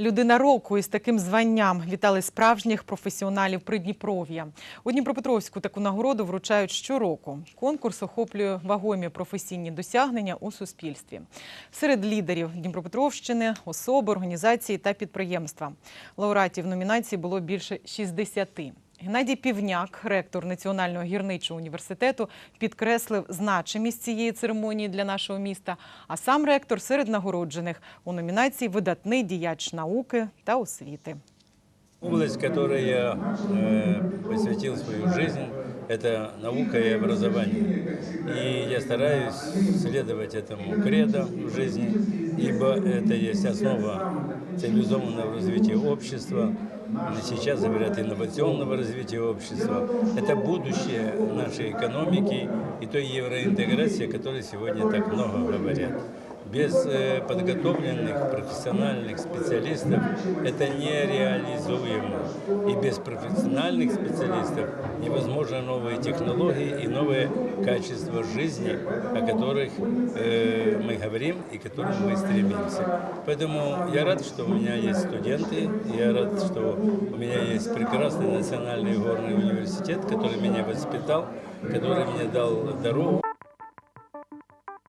Людина року із таким званням вітали справжніх професіоналів Придніпров'я. У Дніпропетровську таку нагороду вручають щороку. Конкурс охоплює вагомі професійні досягнення у суспільстві. Серед лідерів Дніпропетровщини особи, організації та підприємства. Лауреатів номінації було більше 60. Геннадій Півняк, ректор Національного гірничого університету, підкреслив значимість цієї церемонії для нашого міста. А сам ректор серед нагороджених у номінації Видатний діяч науки та освіти. Область, которой я э, посвятил свою жизнь, это наука и образование. И я стараюсь следовать этому кредо в жизни, ибо это есть основа цивилизованного развития общества, сейчас говорят инновационного развития общества. Это будущее нашей экономики и той евроинтеграции, о которой сегодня так много говорят. Без э, подготовленных профессиональных специалистов это нереализуемо. И без профессиональных специалистов невозможно новые технологии и новое качество жизни, о которых э, мы говорим и к которым мы стремимся. Поэтому я рад, что у меня есть студенты, я рад, что у меня есть прекрасный национальный горный университет, который меня воспитал, который мне дал дорогу.